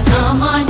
zaman